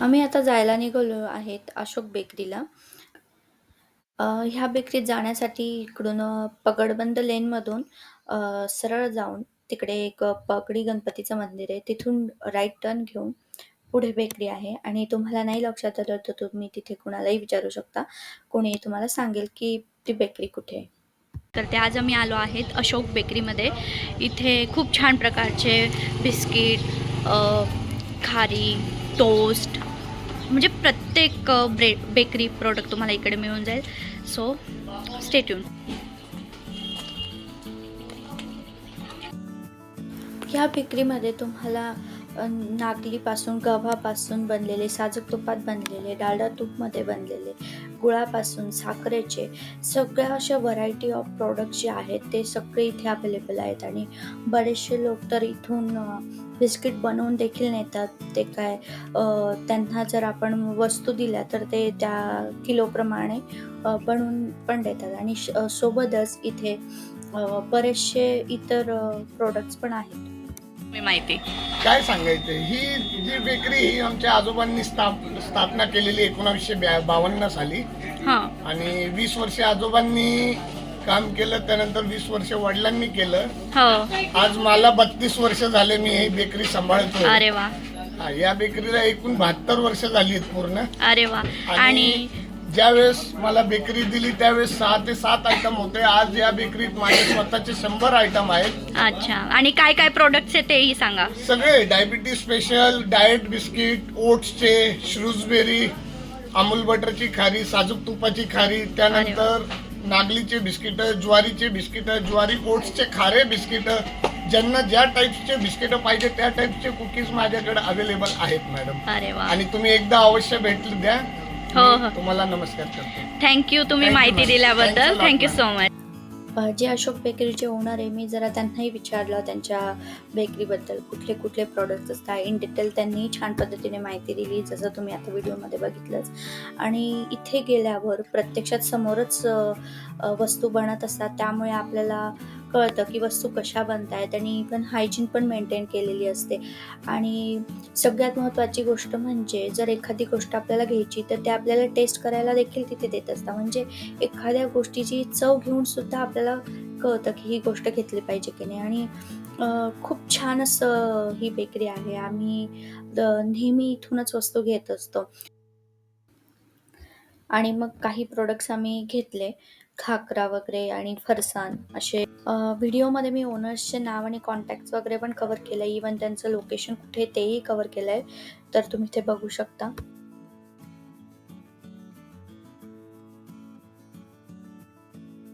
आम्ही आता जायला निघालो आहेत अशोक बेकरीला. ह्या बेकरीत जाण्यासाठी इकडून पगडबंद लेनमधून सरळ जाऊन तिकडे एक पगडी गणपतीचं मंदिर आहे. तिथून राईट टर्न घेऊन पुढे बेकरी आहे आणि तुम्हाला नाही लक्षात आलं तर तुम्ही तिथे कुणालाही विचारू शकता. कोणी तुम्हाला सांगेल की ती बेकरी कुठे आहे. तर ते आज आम्ही आलो आहेत अशोक बेकरीमध्ये. इथे खूप छान प्रकारचे बिस्किट, खारी, टोस्ट म्हणजे प्रत्येक ब्रे बेकरी प्रोडक्ट तुम्हाला इकडे मिळून जाईल. सो स्टेट्यून या बेकरीमध्ये तुम्हाला नागलीपासून, गव्हापासून बनलेले, साजूक तुपात बनलेले, डालडा तूपमध्ये बनलेले, गुळापासून, साखरेचे सगळ्या अशा व्हरायटी ऑफ प्रोडक्ट जे आहेत ते सगळे इथे अवेलेबल आहेत आणि बरेचसे लोक तर इथून बिस्किट बनवून देखील नेतात. ते काय त्यांना जर आपण वस्तू दिल्या तर ते त्या किलोप्रमाणे बनवून पण देतात आणि श सोबतच इथे बरेचसे इतर प्रोडक्ट्स पण आहेत. मी माहिती. काय सांगायचं ही जी बेकरी ही आमच्या आजोबांनी स्थाप स्थापना केलेली एकोणावीसशे बावन्न साली हां. आणि वीस वर्ष आजोबांनी काम केलं त्यानंतर वीस वर्ष वडिलांनी केलं हो. आज मला बत्तीस वर्ष झाले मी ही बेकरी सांभाळतो अरे वा. हा, या बेकरीला एकूण बहात्तर वर्ष झाली आहेत पूर्ण अरे वा. आणि आणि ज्यावेळेस मला बेकरी दिली त्यावेळेस सहा ते सात आयटम होते. आज या बेकरीत माझे स्वतःचे शंभर आयटम आहेत. अच्छा. आणि काय काय प्रोडक्ट्स आहे तेही सांगा. सगळे डायबिटीज स्पेशल डाएट बिस्किट ओट्सचे श्रूजबेरी अमूल बटरची खारी साजूक तुपाची खारी त्यानंतर नागलीचे बिस्किट ज्वारीचे बिस्किट ज्वारी ओट्सचे खारे बिस्किट ज्यांना ज्या टाईपचे बिस्किट पाहिजे त्या टाईपचे कुकीज माझ्याकडे अवेलेबल आहेत मॅडम अरे वा. आणि तुम्ही एकदा अवश्य भेट द्या. हो, हो. तुम्हाला नमस्कार करतो थँक्यू तुम्ही Thank you, माहिती ma'am. दिल्याबद्दल Thanks a lot, thank you. So much जे अशोक बेकरीचे ओनर आहे मी जरा त्यांनाही विचारलं त्यांच्या बेकरीबद्दल कुठले कुठले प्रॉडक्ट्स असतात इन डिटेल त्यांनी छान पद्धतीने माहिती दिली जसं तुम्ही आता व्हिडिओमध्ये बघितलंच आणि इथे गेल्यावर प्रत्यक्षात समोरच अ, अ, वस्तू बनत असतात त्यामुळे आपल्याला कळतं की वस्तू कशा बनतायत आणि इवन हायजीन पण मेंटेन केलेली असते. आणि सगळ्यात महत्त्वाची गोष्ट म्हणजे जर एखादी गोष्ट आपल्याला घ्यायची तर ते आपल्याला टेस्ट करायला देखील तिथे देत असतात. म्हणजे एखाद्या गोष्टीची चव घेऊन सुद्धा आपल्याला कळतं की ही गोष्ट घेतली पाहिजे की नाही. आणि खूप छान असं ही बेकरी आहे. आम्ही नेहमी इथूनच वस्तू घेत असतो. आणि मग काही प्रोडक्ट्स आम्ही घेतले. खाकरा वगैरे आणि फरसान असे व्हिडिओमध्ये मी ओनर्सचे नाव आणि कॉन्टॅक्ट्स वगैरे पण कवर केलं इवन त्यांचं लोकेशन कुठे तेही कवर केलं आहे तर तुम्ही ते बघू शकता.